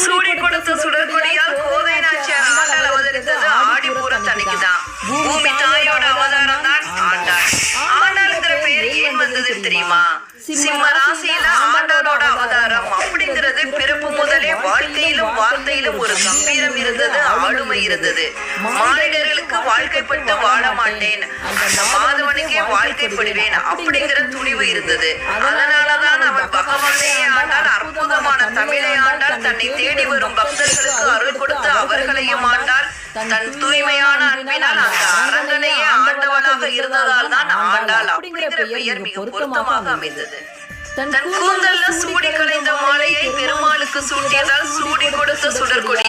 சூடி கொடுத்த சுடற்கொடியால் கோதை நாச்சியார் ஆண்டாள் அவதரித்தது ஆடிப்பூரம் தணிக்குதான் பூமி தாயோட அவதாரம் தான் ஆண்டாள். ஆண்டாளுங்கிற பேர் ஏன் வந்தது தெரியுமா? சிம்ம ராசியில ஆண்டாளோட அவதாரம். அப்படிங்கிறது பிறப்பு முதலே வாழ்க்கையிலும் வார்த்தையிலும் ஒரு கம்பீரம் இருந்தது ஆளுமை இருந்தது. மானிடர்களுக்கு வாழ்க்கைப்பட்டு வாழ மாட்டேன். அந்த மாதவனுக்கே வாழ்க்கைப்படுவேன் அப்படிங்கிற துணிவு இருந்தது. அதனாலதான் அவன் தமிழை ஆண்டாள். தன்னை தேடி வரும் பக்தர்களுக்கு அருள் கொடுத்து அவர்களையும் ஆண்டாள் தன் தூய்மையான அன்பினால் அந்த அரங்கனையே ஆண்டவனாக இருந்ததால் தான் ஆண்டாள். அப்படிங்கிற பெயர் மிக பொருத்தமாக அமைந்தது. தன் கூந்தல்ல சூடி கலைந்த மாலையை பெருமாளுக்கு சூட்டியதால் சூடி கொடுத்த சுடற்கொடி